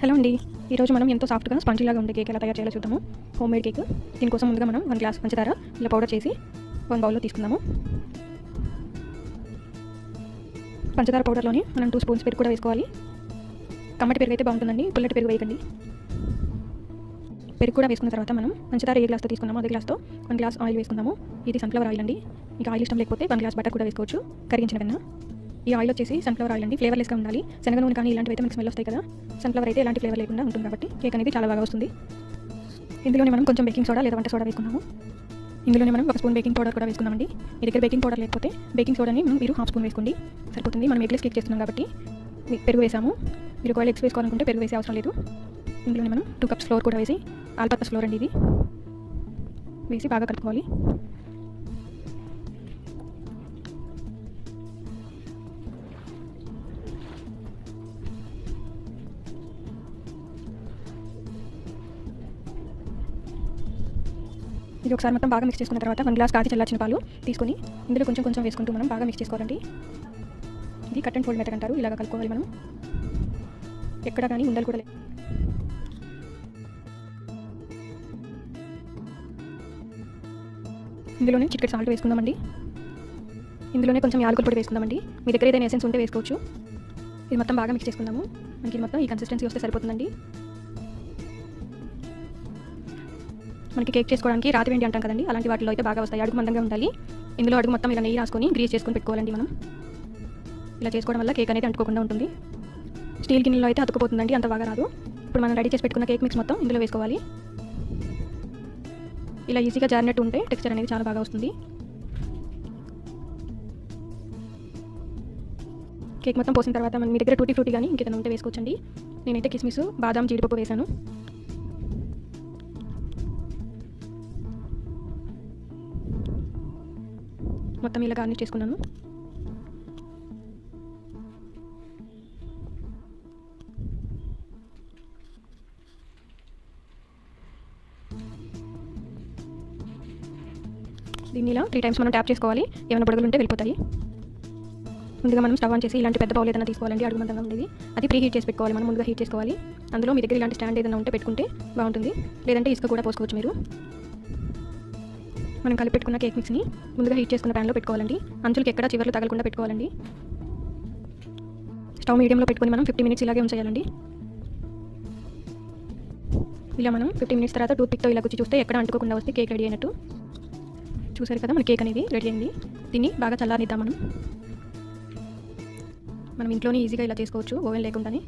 Hello అండి. ఈరోజు మనం ఎంతో సాఫ్ట్గా స్పంజీలాగా ఉండే కేక్ ఎలా తయారు చేయాలో చూద్దాము. Home made cake. దీనికోసం ముందుగా మనం వన్ గ్లాస్ పంచదార ఇలా పౌడర్ చేసి వన్ బౌల్లో తీసుకుందాము. పంచదార పౌడర్లోని మనం టూ స్పూన్స్ పెరుగు కూడా వేసుకోవాలి. కమ్మటి పెరుగు అయితే బాగుంటుందండి. పుల్లటి పెరుగు వేయకండి. పెరుగు కూడా వేసుకున్న తర్వాత మనం పంచదార ఏ గ్లాస్తో తీసుకున్నామో అదే గ్లాస్తో వన్ గ్లాస్ ఆయిల్ వేసుకుందాము. ఇది సన్ఫ్లవర్ ఆయిల్ అండి. మీకు ఆయిల్ ఇష్టం లేకపోతే వన్ గ్లాస్ బటర్ కూడా వేసుకోవచ్చు. కరిగించిన కన్నా ఈ ఆయిల్ వచ్చేసి సన్ఫ్లవర్ ఆయిల్ అండి. ఫ్లేవర్లెస్గా ఉండాలి. శనగ నూనె కానీ ఇలాంటివి అయితే మనకి స్మెల్ వస్తాయి కదా. సన్ఫ్లవర్ అయితే ఎలాంటి ఫ్లేవర్ లేకుండా ఉంటుంది కాబట్టి కేక్ అనేది చాలా బాగా వస్తుంది. ఇందులోనే మనం కొంచెం బేకింగ్ సోడా లేదా వంట సోడా వేసుకున్నాము. ఇందులోనే మనం ఒక స్పూన్ బేకింగ్ పౌడర్ కూడా వేసుకున్నామండి. మీ దగ్గర బేకింగ్ పౌడర్ లేకపోతే బేకింగ్ సోడాని మీరు హాఫ్ స్పూన్ వేసుకోండి. సరిపోతుంది. మనం ఎగ్లెస్ కేక్ చేస్తున్నాం కాబట్టి పెరుగు వేసాము. మీరు ఒకవేళ ఎగ్స్ వేసుకోవాలనుకుంటే పెరుగు వేసే అవసరం లేదు. ఇందులోనే మనం టూ కప్స్ ఫ్లోర్ కూడా వేసి ఆల్పత్త ఫ్లోర్ అండి ఇది. వేసి బాగా కలుపుకోవాలి. ఇది ఒకసారి మొత్తం బాగా మిక్స్ చేసుకున్న తర్వాత వన్ గ్లాస్ కాచి చల్లార్చిన పాలు తీసుకొని ఇందులో కొంచెం కొంచెం వేసుకుంటూ మనం బాగా మిక్స్ చేసుకోవాలండి. ఇది కట్ అండ్ ఫోల్డ్ మెథడ్ అంటారు. ఇలాగ కలుపుకోవాలి మనం. ఎక్కడ కానీ ఉండలు కూడా లేదు ఇందులోనే చికెట్ సాల్ట్ వేసుకుందామండి. ఇందులోనే కొంచెం యాలకుల పొడి వేసుకుందామండి. మీ దగ్గర ఏదైనా ఎసెన్స్ ఉంటే వేసుకోవచ్చు. ఇది మొత్తం బాగా మిక్స్ చేసుకుందాము. మనకి మొత్తం ఈ కన్సిస్టెన్సీ వస్తే సరిపోతుందండి. మనకి కేక్ చేసుకోవడానికి రాతి వెండి అంటాం కదండి. అలాంటి వాటిలో అయితే బాగా వస్తాయి. అడుగు మందంగా ఉండాలి. ఇందులో అడుగు మొత్తం ఇలా నెయ్యి రాసుకొని గ్రీస్ చేసుకొని పెట్టుకోవాలండి మనం. ఇలా చేసుకోవడం వల్ల కేక్ అనేది అంటుకోకుండా ఉంటుంది. స్టీల్ గిన్నెలో అయితే అతుకుపోతుందండి అంత బాగా రాదు. ఇప్పుడు మనం రెడీ చేసి పెట్టుకున్న కేక్ మిక్స్ మొత్తం ఇందులో వేసుకోవాలి. ఇలా ఈజీగా జారినట్టు ఉంటే టెక్స్చర్ అనేది చాలా బాగా వస్తుంది. కేక్ మొత్తం పోసిన తర్వాత మనం మీ దగ్గర టూటీ ఫ్రూటీ కానీ ఇంకేదైనా ఉంటే వేసుకోవచ్చండి. నేనైతే కిస్మిస్ బాదాం జీడిపప్పు వేశాను. మొత్తం ఇలా గార్నిష్ చేసుకున్నాను. దీన్ని ఇలా త్రీ టైమ్స్ మనం ట్యాప్ చేసుకోవాలి. ఏమైనా బుడగలు ఉంటే వెళ్ళిపోతాయి. ముందుగా మనం స్టవ్ ఆన్ చేసి ఇలాంటి పెద్ద బౌల్ ఏదైనా తీసుకోవాలండి అడుగు మందంగా ఉండేది. అది ప్రీ హీట్ చేసి పెట్టుకోవాలి. మనం ముందుగా హీట్ చేసుకోవాలి. అందులో మీ దగ్గర ఇలాంటి స్టాండ్ ఏదైనా ఉంటే పెట్టుకుంటే బాగుంటుంది. లేదంటే ఇసుక కూడా పోసుకోవచ్చు మీరు. మనం కలిపి పెట్టుకున్న కేక్ మిక్స్ని ముందుగా హీట్ చేసుకున్న ప్యాన్లో పెట్టుకోవాలండి. అంచులకి ఎక్కడ చివర్లు తగలకుండా పెట్టుకోవాలండి. స్టవ్ మీడియంలో పెట్టుకొని మనం ఫిఫ్టీ మినిట్స్ ఇలాగే ఉంచేయాలండి. ఇలా మనం ఫిఫ్టీ మినిట్స్ తర్వాత టూత్ పిక్తో ఇలా గుచ్చి చూస్తే ఎక్కడ అంటుకోకుండా వస్తే కేక్ రెడీ అయినట్టు. చూసారు కదా మన కేక్ అనేది రెడీ అయింది. దీన్ని బాగా చల్లారిద్దాం మనం. మనం ఇంట్లోనే ఈజీగా ఇలా చేసుకోవచ్చు ఓవెన్ లేకుండానే.